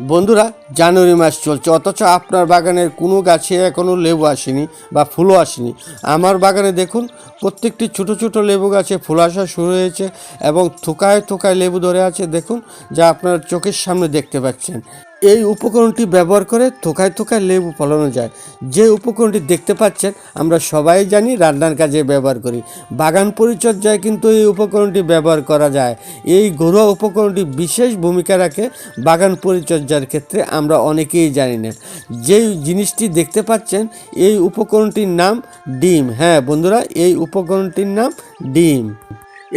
বন্ধুরা, জানুয়ারি মাস চলছে, অথচ আপনার বাগানের কোনো গাছে এখনও লেবু আসেনি বা ফুলও আসেনি। আমার বাগানে দেখুন, প্রত্যেকটি ছোট ছোট লেবু গাছে ফুল আসা শুরু হয়েছে এবং থোকায় থোকায় লেবু ধরে আছে। দেখুন, যা আপনার চোখের সামনে দেখতে পাচ্ছেন। এই উপকরণটি ব্যবহার করে থোকায় থোকায় লেবু ফলানো যায়। যে উপকরণটি দেখতে পাচ্ছেন, আমরা সবাই জানি রান্নার কাজে ব্যবহার করি। বাগান পরিচর্যায় কিন্তু এই উপকরণটি ব্যবহার করা যায়। এই ঘরোয়া উপকরণটি বিশেষ ভূমিকা রাখে বাগান পরিচর্যার ক্ষেত্রে, আমরা অনেকেই জানি না। যেই জিনিসটি দেখতে পাচ্ছেন, এই উপকরণটির নাম ডিম। হ্যাঁ বন্ধুরা, এই উপকরণটির নাম ডিম।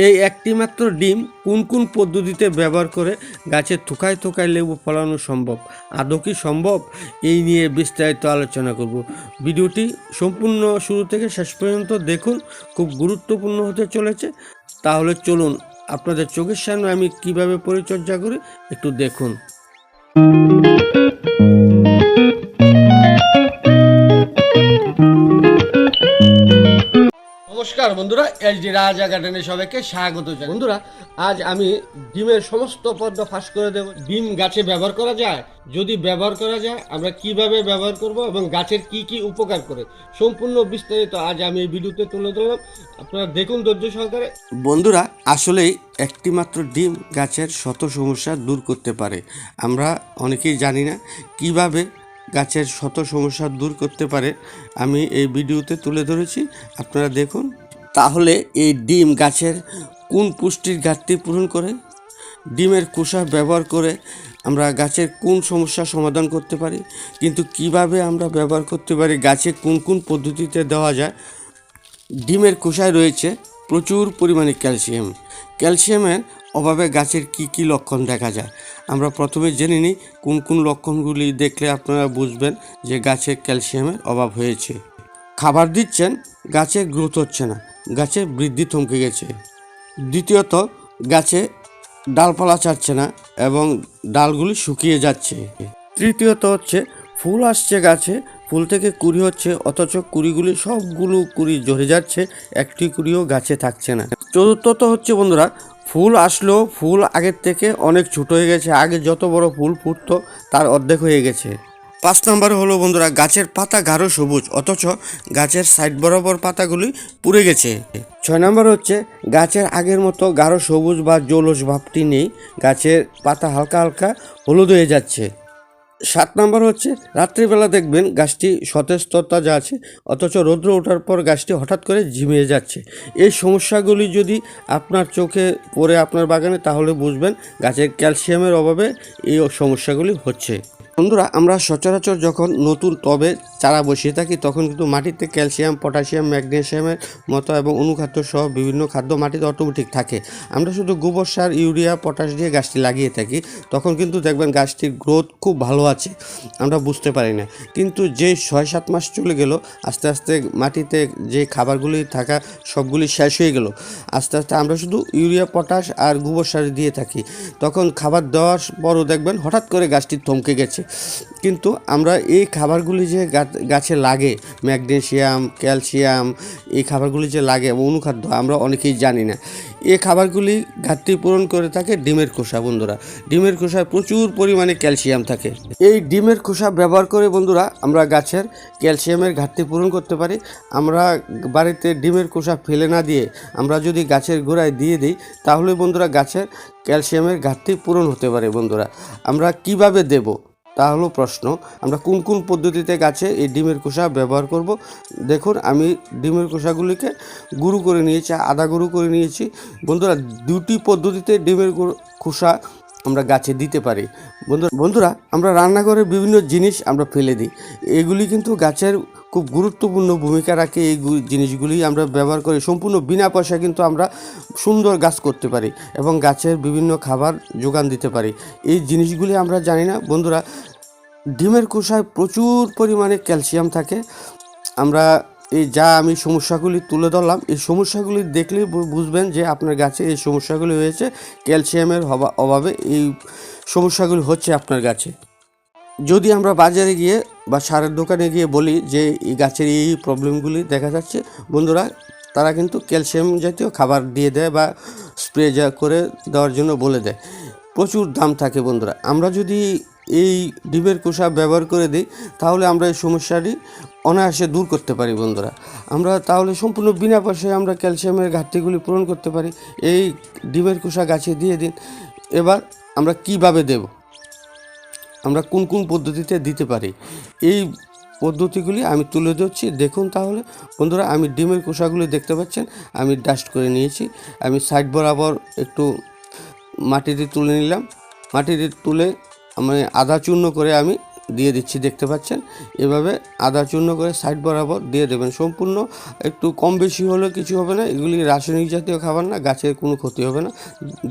এই একটি মাত্র ডিম কোন কোন পদ্ধতিতে ব্যবহার করে গাছের থোকায় থোকায় লেবু ফলানো সম্ভব? আদৌ কি সম্ভব? এই নিয়ে বিস্তারিত আলোচনা করব। ভিডিওটি সম্পূর্ণ শুরু থেকে শেষ পর্যন্ত দেখুন, খুব গুরুত্বপূর্ণ হতে চলেছে। তাহলে চলুন, আপনাদের চোখের সামনে আমি কীভাবে পরিচর্যা করি একটু দেখুন। নমস্কার বন্ধুরা ডি রাজা গার্ডেনে সবাইকে স্বাগত জানাই। বন্ধুরা আজ আমি ডিমের সমস্ত পদ্মা ফাঁস করে দেব। ডিম গাছে ব্যবহার করা যায়? যদি ব্যবহার করা যায় আমরা কীভাবে ব্যবহার করব এবং গাছের কি কি উপকার করে? সম্পূর্ণ বিস্তারিত আজ আমি এই ভিডিওতে তুলে ধরলাম। আপনারা দেখুন ধৈর্য সহকারে। বন্ধুরা আসলেই একটি মাত্র ডিম গাছের শত সমস্যা দূর করতে পারে। আমরা অনেকেই জানি না কীভাবে গাছের শত সমস্যা দূর করতে পারে। আমি এই ভিডিওতে তুলে ধরেছি। আপনারা দেখুন তাহলে এই ডিম গাছের কোন পুষ্টির ঘাটতি পূরণ করে? ডিমের খোসা ব্যবহার করে আমরা গাছের কোন সমস্যা সমাধান করতে পারি? কিন্তু কীভাবে আমরা ব্যবহার করতে পারি? গাছে কোন কোন পদ্ধতিতে দেওয়া যায়? ডিমের খোসায় রয়েছে প্রচুর পরিমাণে ক্যালসিয়াম। ক্যালসিয়ামের অভাবে গাছের কি কি লক্ষণ দেখা যায়? আমরা প্রথমে জেনে নিই কোন কোন লক্ষণগুলি দেখলে আপনারা বুঝবেন যে গাছে ক্যালসিয়ামের অভাব হয়েছে। খাবার দিচ্ছেন, গাছের গ্রোথ হচ্ছে না, গাছের বৃদ্ধি থমকে গেছে। দ্বিতীয়ত, গাছে ডালপালা ছাড়ছে না এবং ডালগুলি শুকিয়ে যাচ্ছে। তৃতীয়ত হচ্ছে, ফুল আসছে গাছে, ফুল থেকে কুড়ি হচ্ছে, অথচ কুড়িগুলি সবগুলো কুড়ি ঝরে যাচ্ছে, একটি কুড়িও গাছে থাকছে না। চতুর্থত হচ্ছে বন্ধুরা, ফুল আসলেও ফুল আগের থেকে অনেক ছোট হয়ে গেছে, আগে যত বড় ফুল ফুটতো, তার অর্ধেক হয়ে গেছে। পাঁচ নম্বরে হলো, বন্ধুরা, গাছের পাতা গাঢ় সবুজ, অথচ গাছের সাইড বরাবর পাতাগুলি পুড়ে গেছে। ছয় নম্বর হচ্ছে, গাছের আগের মতো গাঢ় সবুজ বা জৌলস ভাবটি নেই, গাছের পাতা হালকা হালকা হলুদ হয়ে যাচ্ছে। সাত নম্বর হচ্ছে, রাত্রিবেলা দেখবেন গাছটি সতেজতা যা আছে, অথচ রৌদ্র ওঠার পর গাছটি হঠাৎ করে ঝিমিয়ে যাচ্ছে। এই সমস্যাগুলি যদি আপনার চোখে পড়ে আপনার বাগানে, তাহলে বুঝবেন গাছের ক্যালসিয়ামের অভাবে এই সমস্যাগুলি হচ্ছে। বন্ধুরা, আমরা সচরাচর যখন নতুন টবে চারা বসিয়ে থাকি, তখন কিন্তু মাটিতে ক্যালসিয়াম, পটাশিয়াম ম্যাগনেসিয়ামের মতো এবং অনুখাদ্য সহ বিভিন্ন খাদ্য মাটিতে অটোমেটিক থাকে। আমরা শুধু গোবর সার, ইউরিয়া, পটাশ দিয়ে গাছটি লাগিয়ে থাকি, তখন কিন্তু দেখবেন গাছটির গ্রোথ খুব ভালো আছে, আমরা বুঝতে পারি না। কিন্তু যে ছয় সাত মাস চলে গেল, আস্তে আস্তে মাটিতে যে খাবারগুলি থাকা সবগুলি শেষ হয়ে গেল। আস্তে আস্তে আমরা শুধু ইউরিয়া, পটাশ আর গোবর সার দিয়ে থাকি। তখন খাবার দেওয়ার পরও দেখবেন হঠাৎ করে গাছটি থমকে গেছে। কিন্তু আমরা এই খাবারগুলি যে গাছে লাগে ম্যাগনেসিয়াম ক্যালসিয়াম, এই খাবারগুলি যে লাগে অনুখাদ্য, আমরা অনেকেই জানি না। এই খাবারগুলি ঘাটতি পূরণ করে থাকে ডিমের খোসা, বন্ধুরা। ডিমের খোসায় প্রচুর পরিমাণে ক্যালসিয়াম থাকে। এই ডিমের খোসা ব্যবহার করে, বন্ধুরা, আমরা গাছের ক্যালসিয়ামের ঘাটতি পূরণ করতে পারি। আমরা বাড়িতে ডিমের খোসা ফেলে না দিয়ে আমরা যদি গাছের গোড়ায় দিয়ে দিই, তাহলে, বন্ধুরা, গাছের ক্যালসিয়ামের ঘাটতি পূরণ হতে পারে, বন্ধুরা। আমরা কীভাবে দেব? তা হলো প্রশ্ন। আমরা কোন কোন পদ্ধতিতে গাছে এই ডিমের খোসা ব্যবহার করব? দেখুন, আমি ডিমের খোসাগুলিকে গুঁড়ো করে নিয়েছি, আদা গুঁড়ো করে নিয়েছি। বন্ধুরা, দুটি পদ্ধতিতে ডিমের খোসা আমরা গাছে দিতে পারি। বন্ধুরা বন্ধুরা, আমরা রান্নাঘরে বিভিন্ন জিনিস আমরা ফেলে দিই। এগুলি কিন্তু গাছের খুব গুরুত্বপূর্ণ ভূমিকা রাখে। এই জিনিসগুলি আমরা ব্যবহার করি সম্পূর্ণ বিনা পয়সা কিন্তু আমরা সুন্দর গাছ করতে পারি এবং গাছের বিভিন্ন খাবার যোগান দিতে পারি। এই জিনিসগুলি আমরা জানি না। বন্ধুরা ডিমের খোসায় প্রচুর পরিমাণে ক্যালসিয়াম থাকে। আমরা এই যা আমি সমস্যাগুলি তুলে ধরলাম, এই সমস্যাগুলি দেখলেই বুঝবেন যে আপনার গাছে এই সমস্যাগুলি হয়েছে, ক্যালসিয়ামের অভাবে এই সমস্যাগুলি হচ্ছে আপনার গাছে। যদি আমরা বাজারে গিয়ে বা সারের দোকানে গিয়ে বলি যে এই গাছের এই প্রবলেমগুলি দেখা যাচ্ছে, বন্ধুরা, তারা কিন্তু ক্যালসিয়াম জাতীয় খাবার দিয়ে দেয় বা স্প্রে করে দেওয়ার জন্য বলে দেয়। প্রচুর দাম থাকে বন্ধুরা। আমরা যদি এই ডিমের কোষা ব্যবহার করে দিই, তাহলে আমরা এই সমস্যাটি অনায়াসে দূর করতে পারি বন্ধুরা। আমরা তাহলে সম্পূর্ণ বিনা পয়সায় আমরা ক্যালসিয়ামের ঘাটতিগুলি পূরণ করতে পারি। এই ডিমের কোষা গাছে দিয়ে দিন। এবার আমরা কীভাবে দেব? আমরা কোন কোন পদ্ধতিতে দিতে পারি? এই পদ্ধতিগুলি আমি তুলে ধরছি। দেখুন তাহলে, বন্ধুরা, আমি ডিমের কোষাগুলি দেখতে পাচ্ছেন। আমি ডাস্ট করে নিয়েছি। আমি সাইড বরাবর একটু মাটিতে তুলে নিলাম। মাটিতে তুলে আমি আদা চূর্ণ করে আমি দিয়ে দিচ্ছি, দেখতে পাচ্ছেন? এভাবে আদা চূর্ণ করে সাইড বরাবর দিয়ে দেবেন। সম্পূর্ণ একটু কম বেশি হলেও কিছু হবে না, এগুলি রাসায়নিক জাতীয় খাবার না, গাছের কোনো ক্ষতি হবে না,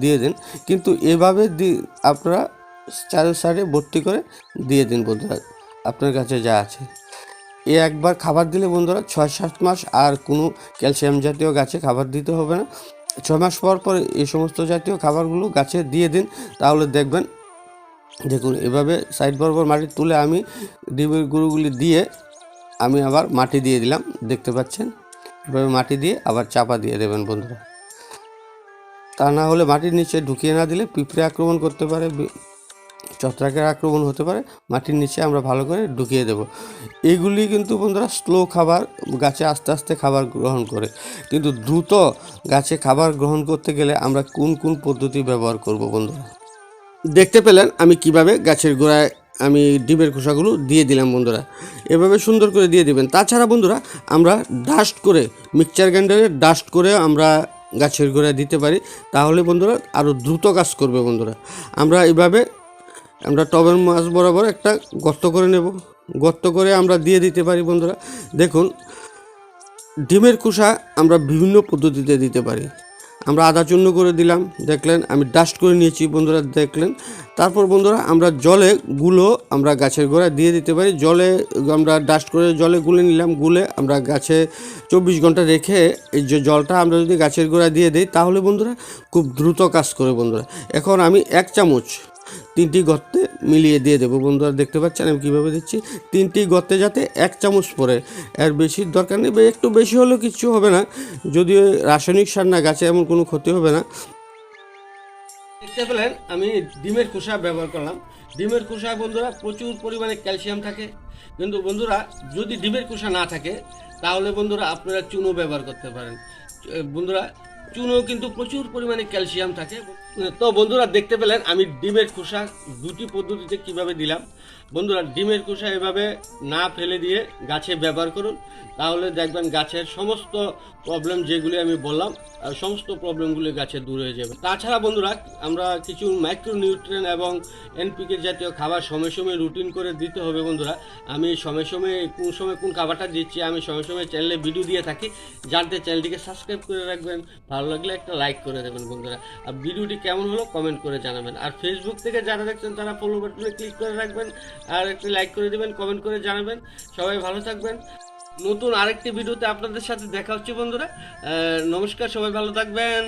দিয়ে দিন। কিন্তু এভাবে দি, আপনারা চারো সাইডে ভর্তি করে দিয়ে দিন বন্ধুরা, আপনার কাছে যা আছে। এ একবার খাবার দিলে বন্ধুরা ছয় সাত মাস আর কোনো ক্যালসিয়াম জাতীয় গাছে খাবার দিতে হবে না। ছয় মাস পর পর এই সমস্ত জাতীয় খাবারগুলো গাছে দিয়ে দিন, তাহলে দেখবেন দেখুন, এভাবে সাইড বরাবর মাটি তুলে আমি ডিমের গুঁড়োগুলি দিয়ে আমি আবার মাটি দিয়ে দিলাম, দেখতে পাচ্ছেন? এভাবে মাটি দিয়ে আবার চাপা দিয়ে দেবেন বন্ধুরা। তা না হলে মাটির নিচে ঢুকিয়ে না দিলে পিঁপড়ে আক্রমণ করতে পারে ছত্রাকের আক্রমণ হতে পারে। মাটির নিচে আমরা ভালো করে ঢুকিয়ে দেব। এগুলি কিন্তু বন্ধুরা স্লো খাবার, গাছে আস্তে আস্তে খাবার গ্রহণ করে। কিন্তু দ্রুত গাছে খাবার গ্রহণ করতে গেলে আমরা কোন কোন পদ্ধতি ব্যবহার করব বন্ধুরা? দেখতে পেলেন আমি কীভাবে গাছের গোড়ায় আমি ডিমের খোসাগুলো দিয়ে দিলাম বন্ধুরা। এভাবে সুন্দর করে দিয়ে দিবেন। তাছাড়া বন্ধুরা, আমরা ডাস্ট করে মিক্সচার গ্রাইন্ডারে ডাস্ট করে আমরা গাছের গোড়ায় দিতে পারি। তাহলে বন্ধুরা আরও দ্রুত কাজ করবে বন্ধুরা। আমরা এভাবে, আমরা টবের মাছ বরাবর একটা গর্ত করে নেব। গর্ত করে আমরা দিয়ে দিতে পারি বন্ধুরা। দেখুন, ডিমের খোসা আমরা বিভিন্ন পদ্ধতিতে দিতে পারি। আমরা আদা চূর্ণ করে দিলাম, দেখলেন, আমি ডাস্ট করে নিয়েছি, বন্ধুরা দেখলেন। তারপর বন্ধুরা, আমরা জলে গুলো আমরা গাছের গোড়ায় দিয়ে দিতে পারি। জলে আমরা ডাস্ট করে জলে গুলে নিলাম, গুলে আমরা গাছে চব্বিশ ঘণ্টা রেখে এই যে জলটা আমরা যদি গাছের গোড়ায় দিয়ে দিই, তাহলে বন্ধুরা খুব দ্রুত কাজ করে বন্ধুরা। এখন আমি এক চামচ তিনটি গর্তে মিলিয়ে দিয়ে দেবো। বন্ধুরা দেখতে পাচ্ছেন, আমি কীভাবে দিচ্ছি? তিনটি গর্তে যাতে এক চামচ পরে এর বেশি দরকার নেই একটু বেশি হলেও কিছু হবে না। যদিও রাসায়নিক সার না, গাছে এমন কোনো ক্ষতি হবে না। দেখতে পেলেন, আমি ডিমের খোসা ব্যবহার করলাম। ডিমের খোসায় বন্ধুরা, প্রচুর পরিমাণে ক্যালসিয়াম থাকে। কিন্তু বন্ধুরা, যদি ডিমের খোসা না থাকে, তাহলে বন্ধুরা আপনারা চুনো ব্যবহার করতে পারেন। বন্ধুরা চুনো কিন্তু প্রচুর পরিমাণে ক্যালসিয়াম থাকে। তো বন্ধুরা দেখতে পেলেন আমি ডিমের খোসা দুটি পদ্ধতিতে কীভাবে দিলাম। বন্ধুরা, ডিমের খোসা এভাবে না ফেলে দিয়ে গাছে ব্যবহার করুন। তাহলে দেখবেন গাছের সমস্ত প্রবলেম যেগুলি আমি বললাম সমস্ত প্রবলেমগুলি গাছে দূর হয়ে যাবে। তাছাড়া বন্ধুরা, আমরা কিছু মাইক্রোনিউট্রিয়েন এবং এনপিকে জাতীয় খাবার সময় সময় রুটিন করে দিতে হবে বন্ধুরা। আমি সময় সময় কোন সময় কোন খাবারটা দিচ্ছি, আমি সময় সময় চ্যানেলে ভিডিও দিয়ে থাকি। জানতে চ্যানেলটিকে সাবস্ক্রাইব করে রাখবেন, ভালো লাগলে একটা লাইক করে দেবেন বন্ধুরা। আর ভিডিওটি কেমন হলো কমেন্ট করে জানাবেন। আর ফেসবুক থেকে যারা দেখছেন, তারা ফলো বাটনে ক্লিক করে রাখবেন আর একটি লাইক করে দেবেন কমেন্ট করে জানাবেন। সবাই ভালো থাকবেন। নতুন আরেকটি ভিডিওতে আপনাদের সাথে দেখা হচ্ছে বন্ধুরা। নমস্কার, সবাই ভালো থাকবেন।